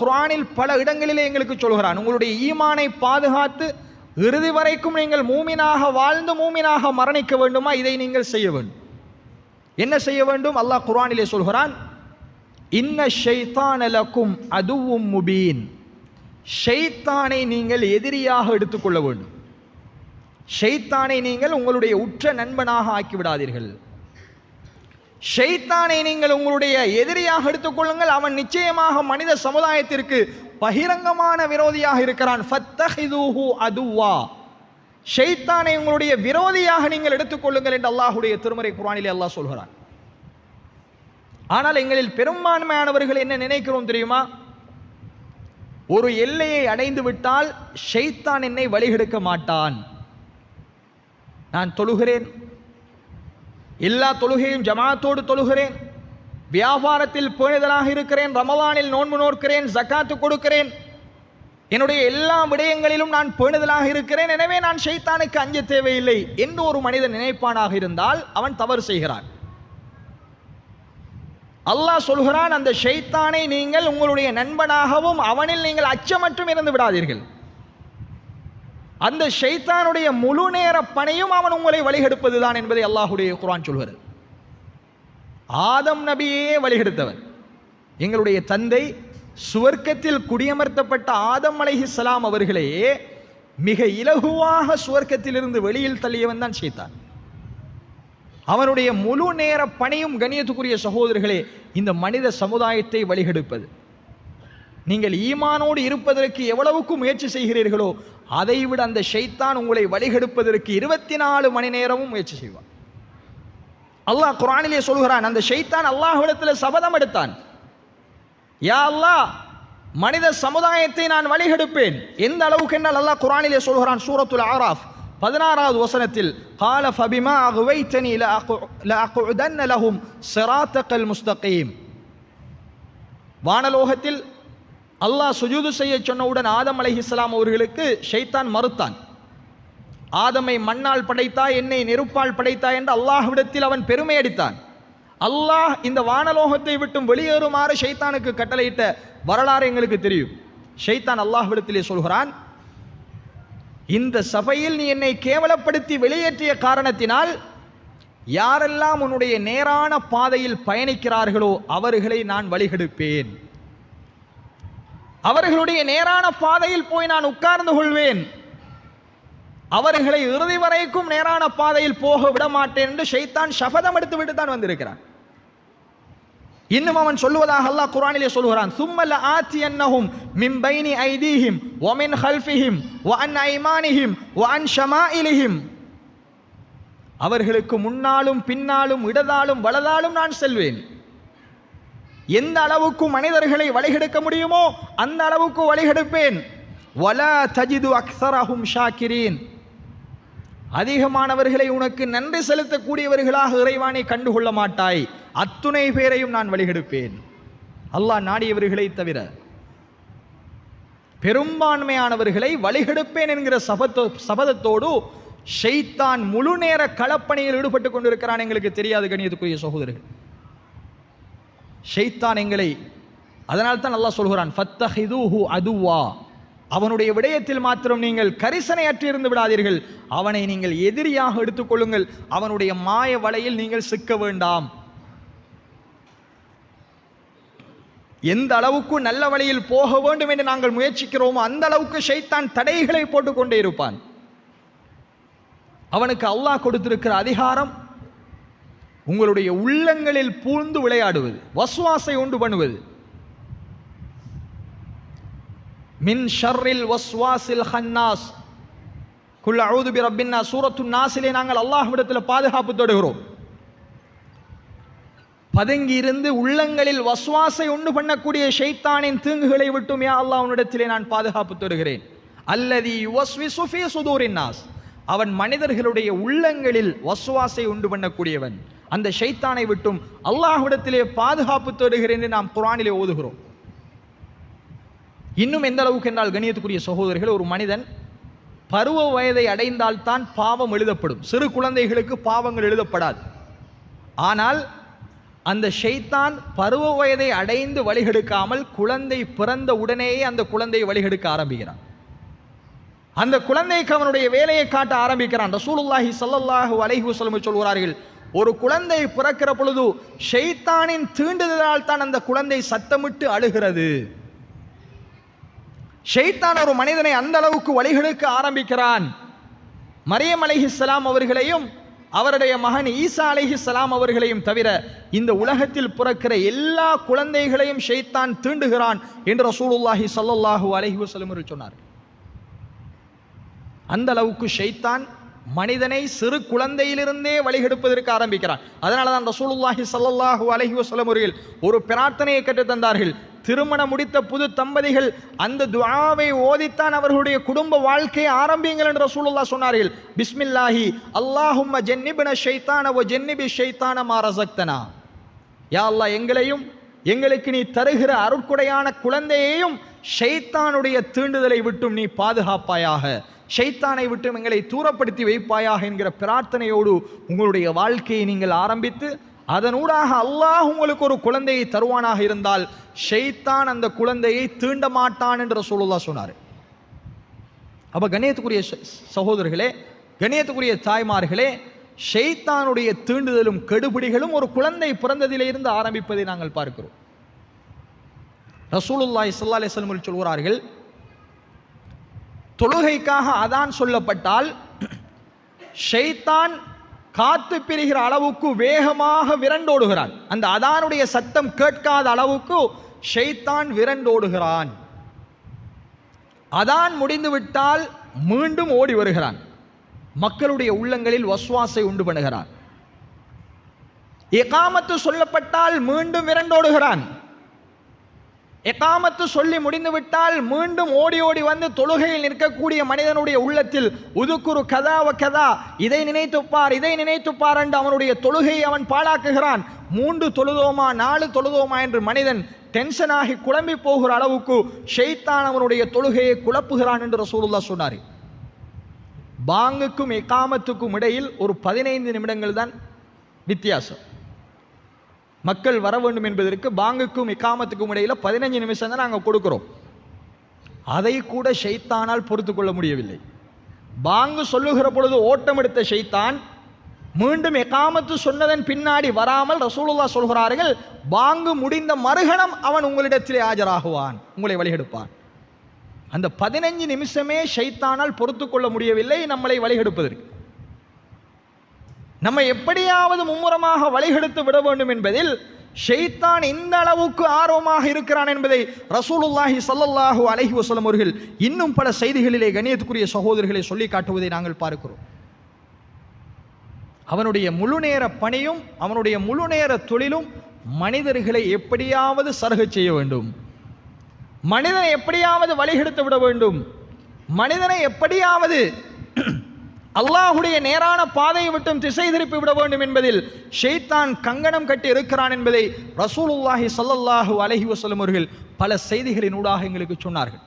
குரானில் பல இடங்களிலே எங்களுக்கு சொல்கிறான் உங்களுடைய ஈமானை பாதுகாத்து இறுதி வரைக்கும் நீங்கள் மூமினாக வாழ்ந்து மூமினாக மரணிக்க வேண்டுமா? இதை நீங்கள் செய்ய வேண்டும். என்ன செய்ய வேண்டும்? அல்லாஹ் குரானிலே சொல்கிறான் இன்ன ஷைத்தானலக்கும் அதுவும் முபீன். ஷைத்தானை நீங்கள் எதிரியாக எடுத்துக்கொள்ள வேண்டும். ஷைத்தானை நீங்கள் உங்களுடைய உற்ற நண்பனாக ஆக்கிவிடாதீர்கள். ஷைத்தானை நீங்கள் உங்களுடைய எதிரியாக எடுத்துக்கொள்ளுங்கள் அவன் நிச்சயமாக மனித சமுதாயத்திற்கு பகிரங்கமான விரோதியாக இருக்கிறான். ஃபத்தஹிதூஹு அதுவா. ஷைத்தானை உங்களுடைய விரோதியாக நீங்கள் எடுத்துக்கொள்ளுங்கள் என்று அல்லாஹுடைய திருமறை குரானிலே அல்லாஹ் சொல்கிறான். ஆனால் எங்களில் பெரும்பான்மையானவர்கள் என்ன நினைக்கிறோம் தெரியுமா? ஒரு எல்லையை அடைந்து விட்டால் ஷைத்தான் என்னை வழிகெடுக்க மாட்டான். நான் தொழுகிறேன் எல்லா தொழுகையும் ஜமாத்தோடு தொழுகிறேன். வியாபாரத்தில் புனிதனாக இருக்கிறேன். ரமலானில் நோன்பு நோக்கிறேன் ஜக்காத்து கொடுக்கிறேன். என்னுடைய எல்லா விடயங்களிலும் நான் பேணுதலாக இருக்கிறேன். எனவே நான் ஷைத்தானுக்கு அஞ்ச தேவையில்லை என்று ஒரு மனிதன் நினைப்பானாக இருந்தால் அவன் தவறு செய்கிறான். அல்லாஹ் சொல்கிறான் அந்த ஷைத்தானை நீங்கள் உங்களுடைய நண்பனாகவும் அவனில் நீங்கள் அச்சமற்றும் இருந்து விடாதீர்கள். அந்த ஷைத்தானுடைய முழு நேர பணியும் அவன் உங்களை வழிகெடுப்பதுதான் என்பதை அல்லாஹுடைய குர்ஆன் சொல்கிறது ஆதம் நபியே வழிகெடுத்தவர் எங்களுடைய தந்தை சுவர்க்கத்தில் குடியமர்த்தப்பட்ட ஆதம் மலைகி சலாம் அவர்களே மிக இலகுவாக சுவர்க்கத்திலிருந்து வெளியில் தள்ளியவன் தான் ஷைத்தான். அவனுடைய முழு நேர பணியும் கணியத்துக்குரிய சகோதரர்களே இந்த மனித சமுதாயத்தை வழிகெடுப்பது. நீங்கள் ஈமானோடு இருப்பதற்கு எவ்வளவுக்கு முயற்சி செய்கிறீர்களோ அதைவிட அந்த ஷைத்தான் உங்களை வழிகெடுப்பதற்கு இருபத்தி நாலு மணி நேரமும் முயற்சி செய்வான். அல்லாஹ் குரானிலே சொல்கிறான் அந்த ஷைத்தான் அல்லாஹ்விடத்தில் சபதம் எடுத்தான். யா அல்லாஹ் மனித சமுதாயத்தை நான் வழிகெடுப்பேன். எந்த அளவுக்கு என்றால் அல்லாஹ் குரானிலே சொல்கிறான் சூரத்துல் ஆராஃப் பதினாறாவது வசனத்தில் கால ஃபபிமா அகுவைத்தனி லஅகுதன்ன லஹும் சிராத்தக்கல் முஸ்தகீம். வானலோகத்தில் அல்லாஹ் சுஜூது செய்ய சொன்னவுடன் ஆதம் அலைஹிஸ்ஸலாம் அவர்களுக்கு ஷைத்தான் மறுத்தான். ஆதமை மண்ணால் படைத்தா என்னை நெருப்பால் படைத்தா என்று அல்லாஹ்விடத்தில் அவன் பெருமை அடித்தான். அல்லாஹ் இந்த வானலோகத்தை விட்டும் வெளியேறுமாறு ஷைத்தானுக்கு கட்டளையிட்ட வரலாறு எங்களுக்கு தெரியும். ஷைத்தான் அல்லாஹ்விடத்திலே சொல்கிறான் இந்த சபையில் நீ என்னை கேவலப்படுத்தி வெளியேற்றிய காரணத்தினால் யாரெல்லாம் உன்னுடைய நேரான பாதையில் பயணிக்கிறார்களோ அவர்களை நான் வழிகெடுப்பேன். அவர்களுடைய நேரான பாதையில் போய் நான் உட்கார்ந்து கொள்வேன். அவர்களை இறுதி வரைக்கும் நேரான பாதையில் போக விட மாட்டேன் என்று ஷைத்தான் சபதம் எடுத்து விட்டு தான் வந்திருக்கிறான். இன்னும் அவன் சொல்லுவதாக அல்லாஹ் குர்ஆனிலே சொல்கிறான் சும்மல ஆத்தி அன்னஹும் மிம்பைனி ஐதீஹிம் ஒமின் ஹல்ஃபிஹிம் வ அன் ஐமானிஹிம் வ அன் ஷமாயிலிஹிம் அவர்களுக்கு முன்னாலும் பின்னாலும் இடதாலும் வலதாலும் நான் செல்வேன். எந்த அளவுக்கு மனிதர்களை வழிகெடுக்க முடியுமோ அந்த அளவுக்கு வழிகெடுப்பேன். வலா தஜிது அக்ஸரஹும் ஷாக்கிரீன். அதிகமானவர்களை உனக்கு நன்றி செலுத்தக்கூடியவர்களாக இறைவானை கண்டுகொள்ள மாட்டாய். அத்துணை பேரையும் நான் வழிகெடுப்பேன். அல்லாஹ் நாடியவர்களை தவிர பெரும்பான்மையானவர்களை வழிகெடுப்பேன் என்கிற சபத்தோ சபதத்தோடு ஷெய்தான் முழு நேர களப்பணியில் ஈடுபட்டு கொண்டிருக்கிறான் எங்களுக்கு தெரியாது கணியத்துக்குரிய சகோதரர்கள். ஷைத்தான் எங்களை அதனால் தான் நல்லா சொல்கிறான் ஃபத்தஹிதூஹு அதுவா. அவனுடைய விடயத்தில் மாத்திரம் நீங்கள் கரிசனை அற்றிருந்து விடாதீர்கள். அவனை நீங்கள் எதிரியாக எடுத்துக்கொள்ளுங்கள் அவனுடைய மாய வலையில் நீங்கள் சிக்க வேண்டாம். எந்த அளவுக்கு நல்ல வழியில் போக வேண்டும் என்று நாங்கள் முயற்சிக்கிறோமோ அந்த அளவுக்கு ஷைத்தான் தடைகளை போட்டுக்கொண்டே இருப்பான். அவனுக்கு அல்லாஹ் கொடுத்திருக்கிற அதிகாரம் உங்களுடைய உள்ளங்களில் பூந்து விளையாடுவது வஸ்வாசை உண்டு பண்ணுவது. மின் ஷர்ரில் வஸ்வாசில் ஹன்னாஸ். குல் அவுது பி ரப்பின்னா சூரத்து நாசிலே நாங்கள் அல்லாஹ்விடத்தில் பாதுகாப்பு தொடுகிறோம். பதுங்கி இருந்து உள்ளங்களில் வஸ்வாசை உண்டு பண்ணக்கூடிய ஷைத்தானின் தீங்குகளை விட்டும் யா அல்லாஹ் உன்னிடத்திலே நான் பாதுகாப்பு தருகிறேன் அல்லதி யுவஸ்விசு ஃபீ சுதூரின் நாஸ். அவன் மனிதர்களுடைய உள்ளங்களில் வஸ்வாசை உண்டு பண்ணக்கூடியவன். அந்த ஷைத்தானை விட்டும் அல்லாஹ்விடத்திலே பாதுகாப்பு தேடுகிறேன் என்று நாம் குரானிலே ஓதுகிறோம். இன்னும் எந்த அளவுக்கு என்றால் கணியத்துக்குரிய சகோதரர்கள் ஒரு மனிதன் பருவ வயதை அடைந்தால்தான் பாவம் எழுதப்படும். சிறு குழந்தைகளுக்கு பாவங்கள் எழுதப்படாது. ஆனால் அந்த ஷைத்தான் பருவ வயதை அடைந்து வழிகெடுக்காமல் குழந்தை பிறந்த உடனேயே அந்த குழந்தையை வழிகெடுக்க ஆரம்பிக்கிறான். அந்த குழந்தைக்கு அவனுடைய வேலையை காட்ட ஆரம்பிக்கிறான். ரசூலுல்லாஹி சல்லல்லாஹு அலைஹி சொல்கிறார்கள் ஒரு குழந்தை பிறக்கிற பொழுது ஷைத்தானின் தீண்டுதலால் தான் அந்த குழந்தை சத்தமிட்டு அழுகிறது. ஷைத்தான் ஒரு மனிதனை அந்த அளவுக்கு வழிகெடுக்க ஆரம்பிக்கிறான். மரியம் அலிஹிஸ்லாம் அவர்களையும் அவருடைய மகன் ஈசா அலிஹிஸ்லாம் அவர்களையும் தவிர இந்த உலகத்தில் பிறக்கிற எல்லா குழந்தைகளையும் ஷைத்தான் தீண்டுகிறான் என்று ரசூலுல்லாஹி சல்லாஹூ அலஹி வசலம் சொன்னார் அந்த அளவுக்கு ஷைத்தான் மனிதனை சிறு குழந்தையிலிருந்தே வழிகெடுப்பதற்கு ஆரம்பிக்கிறான். அதனால தான் ரசூலுல்லாஹி ஸல்லல்லாஹு அலஹி வஸல்லம் அவர்கள் ஒரு பிரார்த்தனையை கற்றுத் தந்தார்கள். திருமணம் முடித்த புது தம்பதிகள் அந்த துவாவை ஓதித்தான் அவர்களுடைய குடும்ப வாழ்க்கையை ஆரம்பியுங்கள் என்று ரசூலுல்லா சொன்னார்கள். பிஸ்மில்லாஹி அல்லாஹும்ம ஜென்னிபின ஷைத்தான ஓ ஜென்னிபி ஷைத்தான மாரசக்தனா யா அல்லா எங்களையும் எங்களுக்கு நீ தருகிற அருட்குடையான குழந்தையையும் ஷைத்தானுடைய தீண்டுதலை விட்டும் நீ பாதுகாப்பாயாக. ஷைத்தானை விட்டு எங்களை தூரப்படுத்தி வைப்பாயாக என்கிற பிரார்த்தனையோடு உங்களுடைய வாழ்க்கையை நீங்கள் ஆரம்பித்து அதனூடாக அல்லாஹ் உங்களுக்கு ஒரு குழந்தையை தருவானாக இருந்தால் ஷைத்தான் அந்த குழந்தையை தீண்ட மாட்டான் என்று ரசூலுல்லாஹ் சொன்னார். அப்ப கணியத்துக்குரிய சகோதரர்களே கணியத்துக்குரிய தாய்மார்களே ஷெய்தானுடைய தீண்டுதலும் கெடுபிடிகளும் ஒரு குழந்தை பிறந்ததிலிருந்து ஆரம்பிப்பதை நாங்கள் பார்க்கிறோம். ரசூலுல்லாய் சல்லா அலைஹி சொல்கிறார்கள் தொழுகைக்காக அதான் சொல்லப்பட்டால் ஷைத்தான் காத்து பிரிகிற அளவுக்கு வேகமாக விரண்டோடுகிறான். அந்த அதானுடைய சத்தம் கேட்காத அளவுக்கு ஷைத்தான் விரண்டோடுகிறான். அதான் முடிந்துவிட்டால் மீண்டும் ஓடி வருகிறான். மக்களுடைய உள்ளங்களில் வஸ்வாசை உண்டு பண்ணுகிறான். எகாமத்து சொல்லப்பட்டால் மீண்டும் விரண்டோடுகிறான். எகாமத்து சொல்லி முடிந்துவிட்டால் மீண்டும் ஓடி ஓடி வந்து தொழுகையில் நிற்கக்கூடிய மனிதனுடைய உள்ளத்தில் உதுக்குரு கதாவ கதா இதை நினைத்துப்பார் இதை நினைத்துப்பார் என்று அவனுடைய தொழுகையை அவன் பாழாக்குகிறான். மூன்று தொழுதோமா நாலு தொழுதோமா என்று மனிதன் டென்ஷனாகி குழம்பி போகிற அளவுக்கு ஷெய்தான் அவனுடைய தொழுகையை குழப்புகிறான் என்று ரசூலுல்லாஹ் சொன்னார். பாங்குக்கும் எகாமத்துக்கும் இடையில் ஒரு பதினைந்து நிமிடங்கள் தான் வித்தியாசம். மக்கள் வர வேண்டும் என்பதற்கு பாங்குக்கும் இக்காமத்துக்கும் இடையில் பதினஞ்சு நிமிஷம் தான் நாங்கள் கொடுக்குறோம். அதை கூட ஷைத்தானால் பொறுத்து கொள்ள முடியவில்லை. பாங்கு சொல்லுகிற பொழுது ஓட்டம் எடுத்த ஷைத்தான் மீண்டும் எக்காமத்து சொன்னதன் பின்னாடி வராமல் ரசூலுல்லா சொல்கிறார்கள் பாங்கு முடிந்த மறுகணம் அவன் உங்களிடத்திலே ஆஜராகுவான் உங்களை வழிகெடுப்பான். அந்த பதினஞ்சு நிமிஷமே ஷைத்தானால் பொறுத்து கொள்ள முடியவில்லை நம்மளை வழிகெடுப்பதற்கு. நம்ம எப்படியாவது மும்முரமாக வழிகெடுத்து விட வேண்டும் என்பதில் ஷெய்தான் இந்த அளவுக்கு ஆர்வமாக இருக்கிறான் என்பதை ரசூலுல்லாஹி சல்லல்லாஹு அலஹி வசலம் அவர்கள் இன்னும் பல செய்திகளிலே கணியத்துக்குரிய சகோதரர்களை சொல்லி காட்டுவதை நாங்கள் பார்க்கிறோம். அவனுடைய முழு நேர பணியும் அவனுடைய முழு நேர தொழிலும் மனிதர்களை எப்படியாவது சருகச் செய்ய வேண்டும். மனிதனை எப்படியாவது வழிகெடுத்து விட வேண்டும். மனிதனை எப்படியாவது அல்லாஹுடைய நேரான பாதையை விட்டும் திசை திருப்பி விட வேண்டும் என்பதில் ஷெய்தான் கங்கணம் கட்டி இருக்கிறான் என்பதை ரசூலுல்லாஹி சல்லல்லாஹு அலஹி வசலம் அவர்கள் பல செய்திகளின் ஊடாக எங்களுக்கு சொன்னார்கள்.